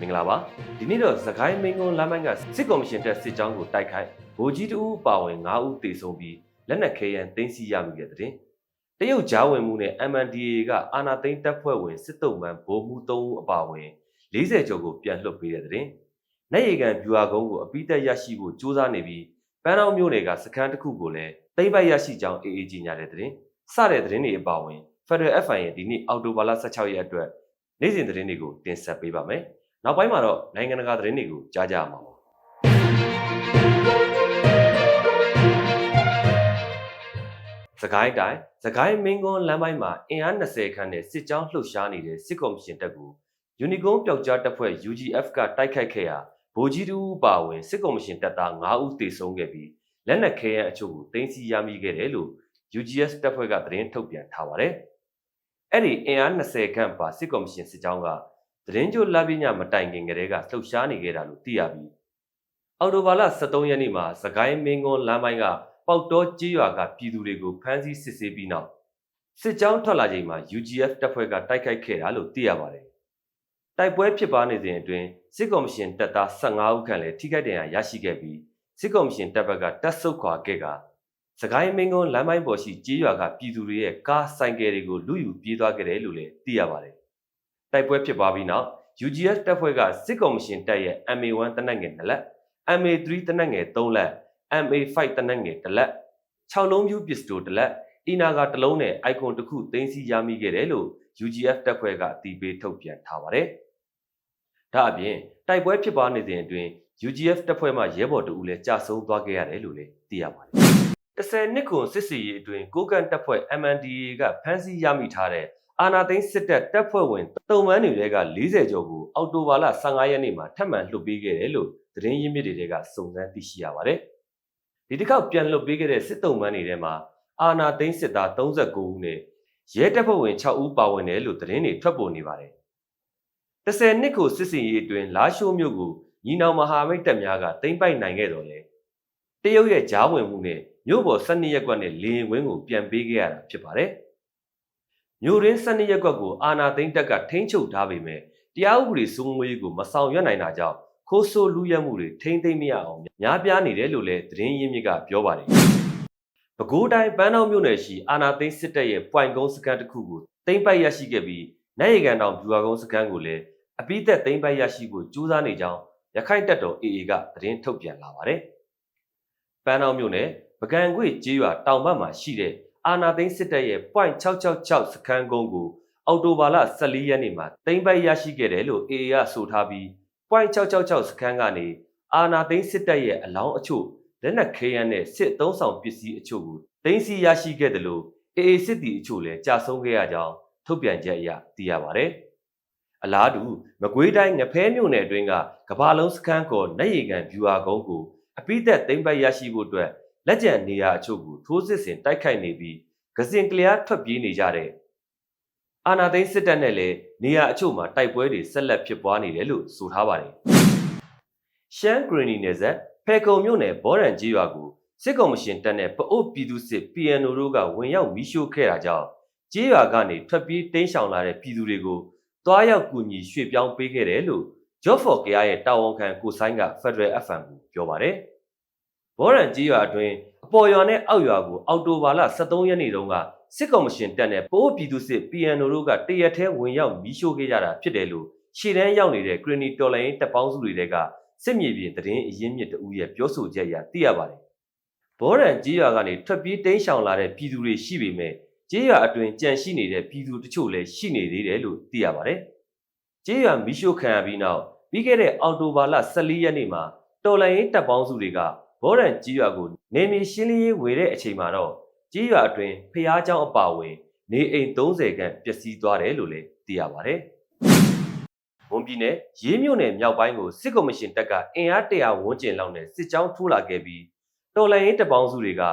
မင်္ဂလာပါဒီနေ့တော့သခိုင်းမင်းကုန်းလမ်းပိုင်းကစစ်ကော်မရှင်တက်စစ်ကြောင်းကိုတိုက်ခိုက်ဗိုလ်ကြီးတဦးပါဝင်9ဦးတေဆုံးပြီးလက်နက်ခဲယမ်းသိမ်းဆည်းရမိတဲ့တဲ့တရုတ်ကြားဝင်မှုနဲ့ MNDAA ကအာဏာသိမ်းတပ်ဖွဲ့ဝင်စစ်တုံးမှန်ဗိုလ်မှူး3ဦးအပါအဝင်40ကျော်ကိုပြန်လွှတ်ပေးတဲ့တဲ့နိုင်ရီကန်ဗျူဟာကုန်းကိုအပိသက်ရရှိဖို့ကြိုးစားနေပြီးပန်းတော်မြို့နယ်ကစခန်းတစ်ခုကိုလည်းသိမ်းပိုက်ရရှိကြောင်းအေအေကြီးညာတဲ့တဲ့စတဲ့တဲ့တွေအပါအဝင် Federal FN ရဲ့ဒီနေ့အောက်တိုဘာလ16ရက်အတွက်နေ့စဉ်သတင်းတွေကိုတင်ဆက်ပေးပါမယ်။ နောက်ပိုင်းမှာတော့နိုင်ငံတကာသတင်းတွေကိုကြားကြရမှာပါ။စကိုင်းတိုင်းစကိုင်းမင်းကွန်းလမ်းပိုင်းမှာအင်အား20ခန်းနဲ့စစ်ကြောင်းလှုပ်ရှားနေတဲ့စစ်ကော်မရှင်တပ်ကိုယူနီကွန်ပျောက်ကြားတပ်ဖွဲ့ UGF ကတိုက်ခိုက်ခဲ့ရာဗိုလ်ကြီးတူပါဝင်စစ်ကော်မရှင်တပ်သား9ဦးသေဆုံးခဲ့ပြီးလက်နက်ခဲယမ်းအချို့ကိုတင်စီရမိခဲ့တယ်လို့ UGS တပ်ဖွဲ့ကသတင်းထုတ်ပြန်ထားပါတယ်။အဲ့ဒီအင်အား20ခန့်ပါစစ်ကော်မရှင်စစ်ကြောင်းက သတင်းကြိုလပညာမတိုင်ခင်ကတည်းကလှုပ်ရှားနေခဲ့တာလို့သိရပြီးအော်တိုဘာလ23ရက်နေ့မှာစကိုင်းမင်းကွန်းလမ်းပိုင်းကပေါက်တော်ကြေးရွာကပြည်သူတွေကိုဖမ်းဆီးစစ်ဆေးပြီးနောက်စစ်ကြောင်းထွက်လာချိန်မှာ UGF တပ်ဖွဲ့ကတိုက်ခိုက်ခဲ့တာလို့သိရပါတယ်။တိုက်ပွဲဖြစ်ပွားနေစဉ်အတွင်းစစ်ကော်မရှင်တပ်သား15ဦးခန့်လည်းထိခိုက်ဒဏ်ရာရရှိခဲ့ပြီးစစ်ကော်မရှင်တပ်ဘက်ကတပ်ဆုတ်ခွာခဲ့ကစကိုင်းမင်းကွန်းလမ်းပိုင်းပေါ်ရှိကြေးရွာကပြည်သူတွေရဲ့ကားဆိုင်ကယ်တွေကိုလူယူပြေးသွားခဲ့တယ်လို့လည်းသိရပါတယ်။ တိုက်ပွဲဖြစ်ပွားပြီးနောက် UGF တပ်ဖွဲ့ကစစ်ကော်မရှင်တပ်ရဲ့ MA1 တနက်ငယ်2လက် MA3 တနက်ငယ်3လက် MA5 တနက်ငယ်1လက်6လုံးပြူပစ္စတို1လက်အီနာကတစ်လုံးနဲ့ icon တစ်ခုသိမ်းဆည်းရမိခဲ့တယ်လို့ UGF တပ်ဖွဲ့ကအတည်ပြုထုတ်ပြန်ထားပါတယ်။ဒါအပြင်တိုက်ပွဲဖြစ်ပွားနေစဉ်အတွင်း UGF တပ်ဖွဲ့မှရဲဘော်တဦးလည်းကြာဆုံးသွားခဲ့ရတယ်လို့လည်းသိရပါတယ်။10နှစ်ခွန်စစ်စီရေးအတွင်းကိုကန်တပ်ဖွဲ့ MNDA ကဖမ်းဆီးရမိထားတဲ့ အာနာသိန်းစစ်တပ်တပ်ဖွဲ့ဝင်တုံမန်းတွေက40ကျော်ကိုအောက်တိုဘာလ15ရက်နေ့မှာထပ်မံလွှတ်ပေးခဲ့တယ်လို့သတင်းရင်းမြစ်တွေကစုံစမ်းသိရှိရပါတယ်။ဒီတစ်ခေါက်ပြန်လွှတ်ပေးခဲ့တဲ့စစ်တုံမန်းတွေထဲမှာအာနာသိန်းစစ်သား39ဦးနဲ့ရဲတပ်ဖွဲ့ဝင်6ဦးပါဝင်တယ်လို့သတင်းတွေထွက်ပေါ်နေပါတယ်။10နှစ်ကိုစစ်စင်ရေးအတွင်းလာရှိုးမြို့ကိုညီနောင်မဟာမိတ်တပ်များကသိမ်းပိုက်နိုင်ခဲ့တော်လဲတရုတ်ရဲ့ဂျားဝင်မှုနဲ့မြို့ပေါ်12ရက်ကွက်နဲ့လေရင်ဝင်းကိုပြန်ပေးခဲ့ရတာဖြစ်ပါတယ်။ မြို့ရင်း12ရက်ကွက်ကိုအာနာသိန်းတပ်ကထိန်းချုပ်ထားပေမဲ့တရားဥပဒေစိုးမိုးရေးကိုမဆောင်ရွက်နိုင်တာကြောင့်ခိုးဆိုးလူရက်မှုတွေထိမ့်သိမ့်မရအောင်များပြားနေတယ်လို့လည်းသတင်းရင်းမြစ်ကပြောပါတယ်။ပဲခူးတိုင်းပန်းတော်မြို့နယ်ရှိအာနာသိန်းစစ်တပ်ရဲ့ပွိုင်ကုန်းစခန်းတစ်ခုကိုသိမ်းပိုက်ရရှိခဲ့ပြီးနိုင်ရီကန်တောင်ဗျူဟာကုန်းစခန်းကိုလည်းအပိသက်သိမ်းပိုက်ရရှိဖို့ကြိုးစားနေကြောင်းရခိုင်တပ်တော် AA ကသတင်းထုတ်ပြန်လာပါတယ်။ပန်းတော်မြို့နယ်ပကံခွေကျေးရွာတောင်ဘက်မှာရှိတဲ့ အာနာသိန်းစစ်တပ်ရဲ့ .666 စခန်းကုန်းကိုအော်တိုဘာလ14ရက်နေ့မှာသိမ်းပိုက်ရရှိခဲ့တယ်လို့ AA ကဆိုထားပြီး .666 စခန်းကနေအာနာသိန်းစစ်တပ်ရဲ့အလောင်းအချို့လက်နက်ခဲယမ်းနဲ့စစ်သုံးဆောင်ပစ္စည်းအချို့ကိုသိမ်းဆည်းရရှိခဲ့တယ်လို့ AA စစ်တီအချို့လည်းကြာဆုံးခဲ့ရကြောင်းထုတ်ပြန်ချက်အရသိရပါတယ်။အလားတူမကွေးတိုင်းငဖဲမြို့နယ်အတွင်းကကဘာလုံးစခန်းကောနိုင်ရီကန်ဗျူဟာကုန်းကိုအပိသက်သိမ်းပိုက်ရရှိဖို့အတွက် လက်ကျန်နေရာအချို့ကိုထိုးစစ်ဆင်တိုက်ခိုက်နေပြီးဂစင်ကလျားထွက်ပြေးနေကြတဲ့အာနာသိန်းစစ်တပ်နဲ့လည်းနေရာအချို့မှာတိုက်ပွဲတွေဆက်လက်ဖြစ်ပွားနေတယ်လို့ဆိုထားပါတယ်။ရှမ်းဂရီနီနယ်ဆက်ဖဲကုံမြို့နယ်ဘော်ရန်ကြီးရွာကိုစစ်ကောင်မရှင်တပ်နဲ့ပအို့ပြည်သူစစ် PNO တို့ကဝင်ရောက်မီးရှို့ခဲ့တာကြောင့်ကြီးရွာကနေထွက်ပြေးတိမ်းရှောင်လာတဲ့ပြည်သူတွေကိုတွားရောက်ကူညီရွှေ့ပြောင်းပေးခဲ့တယ်လို့ Job for Care ရဲ့တာဝန်ခံကိုဆိုင်က Federal FM ကိုပြောပါတယ်။ ဘော်ရန်ကြီးရွာအတွင်းအပေါ်ရွာနဲ့အောက်ရွာကိုအော်တိုဘာလ23ရက်နေ့တုန်းကစစ်ကောင်မရှင်တပ်နဲ့ပိုးပြည်သူစစ် PNO တို့ကတရက်ထဲဝင်ရောက်မီးရှို့ခဲ့ကြတာဖြစ်တယ်လို့ရှေ့တန်းရောက်နေတဲ့ Granny တော်လိုင်းတပ်ပေါင်းစုတွေကစစ်မြေပြင်သတင်းအရင်းမြစ်တဦးရဲ့ပြောဆိုချက်အရသိရပါတယ်။ဘောရန်ကြီးရွာကနေထွက်ပြေးတိမ်းရှောင်လာတဲ့ပြည်သူတွေရှိပေမဲ့ကြီးရွာအတွင်ကြန့်ရှိနေတဲ့ပြည်သူတချို့လည်းရှိနေသေးတယ်လို့သိရပါတယ်။ကြီးရွာမီးရှို့ခံရပြီးနောက်ပြီးခဲ့တဲ့အောက်တိုဘာလ14ရက်နေ့မှာတော်လိုင်းတပ်ပေါင်းစုတွေက ဘောရန်ကြီးရွာကိုနေမီရှင်းလင်းရေးဝေတဲ့အချိန်မှာတော့ကြီးရွာအတွင်းဖျားเจ้าအပါဝင်နေအိမ်30ခန့်ပျက်စီးသွားတယ်လို့လည်းသိရပါတယ်။ဝန်ပြည်နယ်ရေးမြို့နယ်မြောက်ပိုင်းကိုစစ်ကော်မရှင်တပ်ကအင်အားတရာဝန်းကျင်လောက်နဲ့စစ်ကြောင်းထိုးလာခဲ့ပြီးတော်လိုင်းရင်တပ်ပေါင်းစုတွေက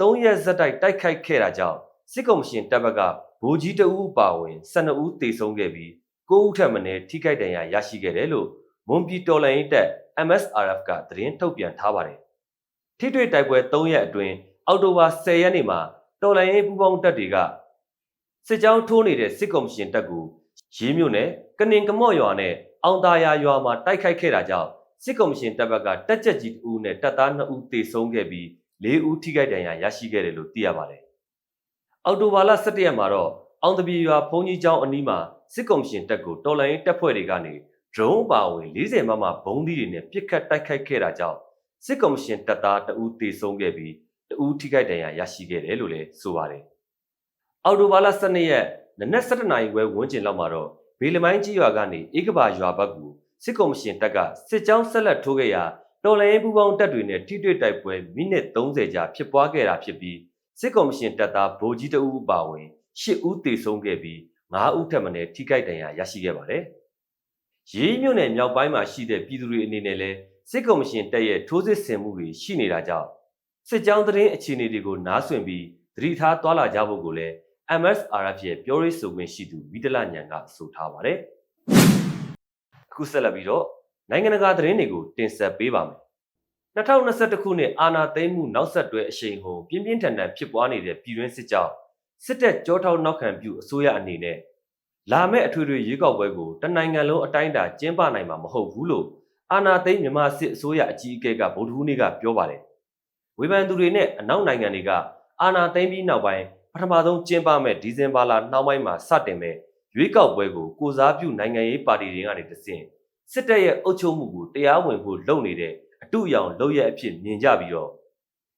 3ရက်ဇက်တိုက်တိုက်ခိုက်ခဲ့တာကြောင့်စစ်ကော်မရှင်တပ်ဘက်ကဗိုလ်ကြီးတအူးပါဝင်12ဦးသေဆုံးခဲ့ပြီး9ဦးထပ်မံထိခိုက်ဒဏ်ရာရရှိခဲ့တယ်လို့မွန်ပြည်တော်လိုင်းရင်တပ် MSRF ကသတင်းထုတ်ပြန်ထားပါတယ်။ ထိတွေ့တိုက်ပွဲ3ရက်အတွင်းအောက်တိုဘာ10ရက်နေ့မှာတော်လိုင်းရေးပူးပေါင်းတပ်တွေကစစ်ကြောင်းထိုးနေတဲ့စစ်ကော်မရှင်တပ်ကိုရေးမြို့နယ်ကနင်ကမော့ရွာနဲ့အောင်သာယာရွာမှာတိုက်ခိုက်ခဲ့တာကြောင့်စစ်ကော်မရှင်တပ်ဘက်ကတက်ကြက်ကြီး2ဦးနဲ့တပ်သား2ဦးသေဆုံးခဲ့ပြီး4ဦးထိခိုက်ဒဏ်ရာရရှိခဲ့တယ်လို့သိရပါတယ်။အော်တိုဘာလ17ရက်မှာတော့အောင်တပီရွာဘုံကြီးကျောင်းအနီးမှာစစ်ကော်မရှင်တပ်ကိုတော်လိုင်းတပ်ဖွဲ့တွေကနေ drone ပါဝင်40မမဘုံသီးတွေနဲ့ပစ်ခတ်တိုက်ခိုက်ခဲ့တာကြောင့် စစ်ကော်မရှင်တပ်သား2ဦးသေဆုံးခဲ့ပြီး2ဦးထိခိုက်ဒဏ်ရာရရှိခဲ့တယ်လို့လည်းဆိုပါတယ်။အော်တိုဘာလ12ရက်နနက်7:00နာရီဝဲဝန်းကျင်လောက်မှာတော့ဘေလမိုင်းကြီးရွာကနေဧကဘာရွာဘက်ကိုစစ်ကော်မရှင်တပ်ကစစ်ကြောင်းဆက်လက်ထိုးခဲ့ရာတော်လိုင်းပူပေါင်းတပ်တွေနဲ့ထိတွေ့တိုက်ပွဲမိနစ်30ကြာဖြစ်ပွားခဲ့တာဖြစ်ပြီးစစ်ကော်မရှင်တပ်သားဗိုလ်ကြီးတအူးအပါအဝင်10ဦးသေဆုံးခဲ့ပြီး9ဦးထပ်မံထိခိုက်ဒဏ်ရာရရှိခဲ့ပါတယ်။ရေးမြို့နယ်မြောက်ပိုင်းမှာရှိတဲ့ပြည်သူတွေအနေနဲ့လည်း စစ်ကော်မရှင်တပ်ရဲ့ထိုးစစ်ဆင်မှုတွေရှိနေတာကြောင့်စစ်ကြောင်းသတင်းအခြေအနေတွေကိုနားဆွင့်ပြီးသတိထားသွားလာကြဖို့ကိုလည်း MSRF ရဲ့ပြောရေးဆိုခွင့်ရှိသူဝီတလညံကဆိုထားပါတယ်။အခုဆက်လက်ပြီးတော့နိုင်ငံတကာသတင်းတွေကိုတင်ဆက်ပေးပါမယ်။2021ခုနှစ်အာဏာသိမ်းမှုနောက်ဆက်တွဲအရှိန်ဟုန်ပြင်းပြင်းထန်ထန်ဖြစ်ပွားနေတဲ့ပြည်တွင်းစစ်ကြောင့်စစ်တပ်ကြောထောက်နောက်ခံပြုအစိုးရအနေနဲ့လာမယ့်အထွေထွေရွေးကောက်ပွဲကိုတနိုင်ငံလုံးအတိုင်းအတာကျင်းပနိုင်မှာမဟုတ်ဘူးလို့ အာဏာသိမ်းမြန်မာစစ်အစိုးရအကြီးအကဲကဗုဒ္ဓဟူးနေ့ကပြောပါတယ်။ဝေဖန်သူတွေနဲ့အနောက်နိုင်ငံတွေကအာဏာသိမ်းပြီးနောက်ပိုင်းပထမဆုံးကျင်းပမဲ့ဒီဇင်ဘာလနှောင်းပိုင်းမှာစတင်မဲ့ရွေးကောက်ပွဲကိုကိုစားပြုနိုင်ငံရေးပါတီတွေကနေတဆင့်စစ်တပ်ရဲ့အုပ်ချုပ်မှုကိုတရားဝင်ဖို့လုပ်နေတဲ့အတူရောင်လုပ်ရက်အဖြစ်မြင်ကြပြီးတော့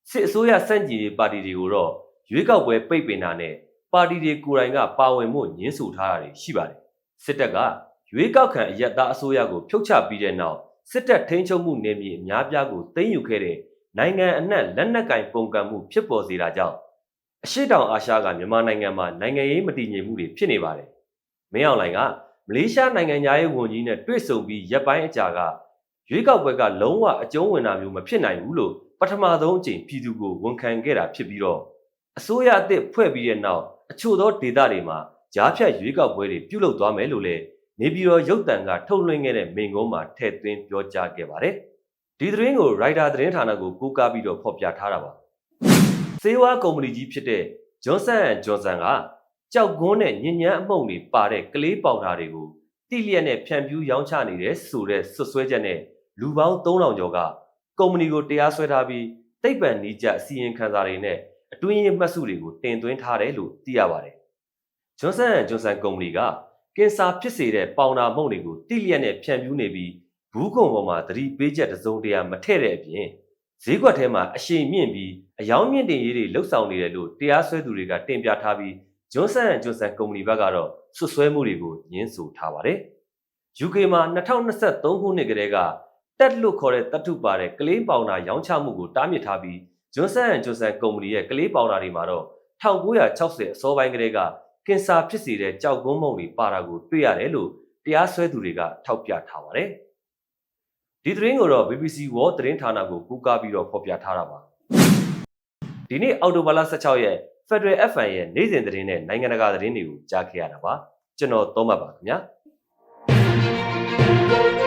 စစ်အစိုးရစန့်ကျင်ရေးပါတီတွေကိုတော့ရွေးကောက်ပွဲပိတ်ပင်တာနဲ့ပါတီတွေကိုယ်တိုင်ကပါဝင်မှုညှင်းဆိုထားတာတွေရှိပါတယ်စစ်တပ်ကရွေးကောက်ခံအယက်သားအစိုးရကိုဖြုတ်ချပြီးတဲ့နောက် စစ်တပ်ထိန်းချုပ်မှုနယ်မြေအများပြားကိုသိမ်းယူခဲ့တဲ့နိုင်ငံအနှံ့လက်နက်ကင်ပုံကံမှုဖြစ်ပေါ်စေတာကြောင့်အရှိတောင်အာရှကမြန်မာနိုင်ငံမှာနိုင်ငံရေးမတည်ငြိမ်မှုတွေဖြစ်နေပါတယ်။မင်းအောင်လှိုင်ကမလေးရှားနိုင်ငံသားရေးဝန်ကြီးနဲ့တွေ့ဆုံပြီးရက်ပိုင်းအကြာကရွေးကောက်ပွဲကလုံးဝအကျုံးဝင်တာမျိုးမဖြစ်နိုင်ဘူးလို့ပထမဆုံးအကြိမ်ပြည်သူကိုဝန်ခံခဲ့တာဖြစ်ပြီးတော့အစိုးရအသစ်ဖွဲ့ပြီးတဲ့နောက်အချို့သောဒေသတွေမှာကြားဖြတ်ရွေးကောက်ပွဲတွေပြုလုပ်သွားမယ်လို့လည်း နေပြည်တော်ရုပ်တံကထုတ်လွှင့်ခဲ့တဲ့မိန့်ခွန်းမှာထည့်သွင်းပြောကြားခဲ့ပါတယ်။ဒီသတင်းကို Writer သတင်းဌာနကိုကိုးကားပြီးတော့ဖော်ပြထားတာပါ။စေဝါကုမ္ပဏီကြီးဖြစ်တဲ့ Johnson Johnson ကကြောက်ကွန်းနဲ့ညဉ့်ညမ်းအမှုန့်တွေပါတဲ့ကလေးပေါင်ဓာတွေကိုတိလျက်နဲ့ဖြန့်ဖြူးရောင်းချနေတဲ့ဆိုတဲ့ဆွဆွဲချက်နဲ့လူပေါင်း3000ကျော်ကကုမ္ပဏီကိုတရားစွဲထားပြီးတိတ်ပံနီးကျအစီရင်ခံစာတွေနဲ့အတွင်းရေးမှတ်စုတွေကိုတင်သွင်းထားတယ်လို့သိရပါတယ်။ Johnson Johnson ကုမ္ပဏီက ကင်ဆာဖြစ်စေတဲ့ပေါင်နာမုန့်တွေကိုတိလျက်နဲ့ဖြန့်ဖြူးနေပြီးဘူးကုံပေါ်မှာသတိပေးချက်တစ်စုံတရာမထည့်တဲ့အပြင်ဈေးကွက်ထဲမှာအရှိန်မြင့်ပြီးအယောင်မြင့်တင်ရေးတွေလှုပ်ဆောင်နေတယ်လို့တရားစွဲသူတွေကတင်ပြထားပြီး Johnson Johnson ကုမ္ပဏီဘက်ကတော့ဆွဆွဲမှုတွေကိုညှင်းဆိုထားပါတယ်။ UK မှာ2023ခုနှစ်ကတည်းကတက်လို့ခေါ်တဲ့တတ်ထုပါတဲ့ကလေးပေါင်နာရောင်းချမှုကိုတားမြစ်ထားပြီး Johnson Johnson ကုမ္ပဏီရဲ့ကလေးပေါင်နာတွေမှာတော့1960အစောပိုင်းကတည်းက ကင်ဆာဖြစ်စေတဲ့ကြောက်ကုန်းမုံတွေပါတာကိုတွေ့ရတယ်လို့တရားစွဲသူတွေကထောက်ပြထားပါတယ်။ဒီသတင်းကိုတော့ BBC World သတင်းဌာနကိုကူးကားပြီးတော့ဖော်ပြထားတာပါ။ဒီနေ့အော်တိုဘာလ16ရက် Federal FM ရဲ့နေ့စဉ်သတင်းနဲ့နိုင်ငံတကာသတင်းတွေကိုကြားခဲ့ရတာပါ။ကျွန်တော်သောမတ်ပါခင်ဗျာ။